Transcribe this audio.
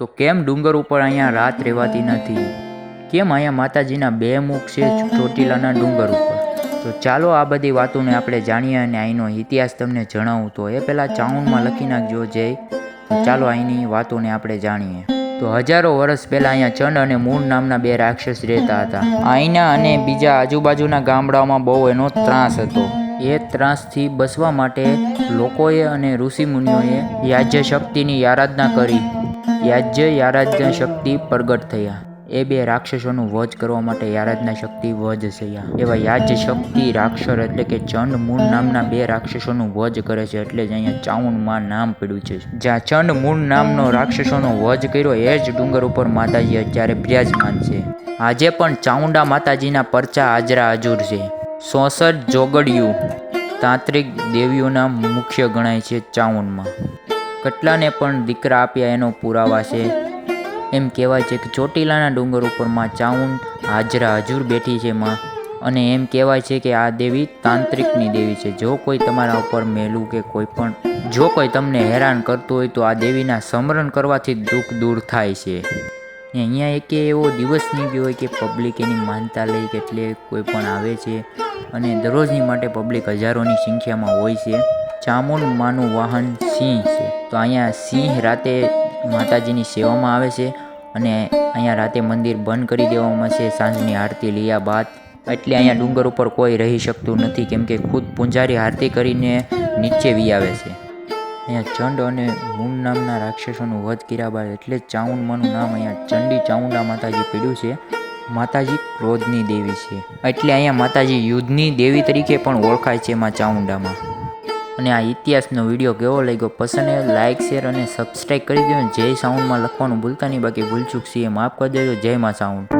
તો કેમ ડુંગર ઉપર અહીંયા રાત રહેવાતી નથી? કેમ અહીંયા માતાજીના બે મુખ છે ચોટીલાના ડુંગર ઉપર? તો ચાલો આ બધી વાતોને આપણે જાણીએ અને અહીંનો ઇતિહાસ તમને જણાવું. તો એ પહેલાં ચાઉનમાં લખી નાખજો, જય. તો ચાલો અહીંની વાતોને આપણે જાણીએ. તો હજારો વર્ષ પહેલાં અહીંયા ચંડ અને મૂળ નામના બે રાક્ષસ રહેતા હતા. અહીંના અને બીજા આજુબાજુના ગામડાઓમાં બહુ એનો ત્રાસ હતો. એ ત્રાસથી બચવા માટે લોકોએ અને ઋષિમુનિઓએ યાજ્ય શક્તિની આરાધના કરી. યાજ્ય આરાધના શક્તિ પ્રગટ થયા. એ બે રાક્ષસોનું વધ કરવા માટે યારાધના શક્તિ વધ થયા. એવા યાજ શક્તિ રાક્ષર એટલે કે ચંડ મૂળ નામના બે રાક્ષસોનું વધ કરે છે એટલે જ અહીંયા ચાઉનમાં નામ પડ્યું છે. જ્યાં ચંડ મૂળ નામનો રાક્ષસોનો વધ કર્યો, એ જ ડુંગર ઉપર માતાજી અત્યારે બિરાજમાન છે. આજે પણ ચાઉંડા માતાજીના પરચા હાજરા હજુર છે. સોસઠ જોગડિયું તાંત્રિક દેવીઓના મુખ્ય ગણાય છે ચાઉનમાં. કેટલાને પણ દીકરા આપ્યા એનો પુરાવા છે. એમ કહેવાય છે કે ચોટીલાના ડુંગર ઉપરમાં ચાઉંડ હાજરા હજુર બેઠી છે માં. અને એમ કહેવાય છે કે આ દેવી તાંત્રિકની દેવી છે. જો કોઈ તમારા ઉપર મેલું કે કોઈ પણ, જો કોઈ તમને હેરાન કરતું હોય તો આ દેવીના સ્મરણ કરવાથી દુઃખ દૂર થાય છે. અહીંયા એક એવો દિવસ નહીં ગયો હોય કે પબ્લિક એની માનતા લઈ કે કોઈ પણ આવે છે. અને દરરોજની માટે પબ્લિક હજારોની સંખ્યામાં હોય છે. ચામુંડ માનું વાહન સિંહ છે. તો અહીંયા સિંહ રાતે માતાજીની સેવામાં આવે છે અને અહીંયા રાતે મંદિર બંધ કરી દેવામાં છે. સાંજની આરતી લીયા બાદ. એટલે અહીંયા ડુંગર ઉપર કોઈ રહી શકતું નથી, કેમ કે ખુદ પૂંજારી આરતી કરીને નીચે વી આવે છે. અહીંયા ચંડ અને મૂન નામના રાક્ષસોનું વધ કર્યા બાદ એટલે ચાઉંડમાનું નામ અહીંયા ચંડી ચાઉંડા માતાજી પડ્યું છે. માતાજી ક્રોધની દેવી છે. એટલે અહીંયા માતાજી યુદ્ધની દેવી તરીકે પણ ઓળખાય છે એમાં ચાઉંડામાં અને આ ઇતિહાસનો વીડિયો કેવો લાગ્યો પસંદ આવ્યો લાઇક શેર અને સબસ્ક્રાઈબ કરી દેજો. જય સાઉન્ડમાં લખવાનું ભૂલતા નહીં, બાકી ભૂલચૂક છીએ માફ કરી દેજો. જય માં સાઉન્ડ.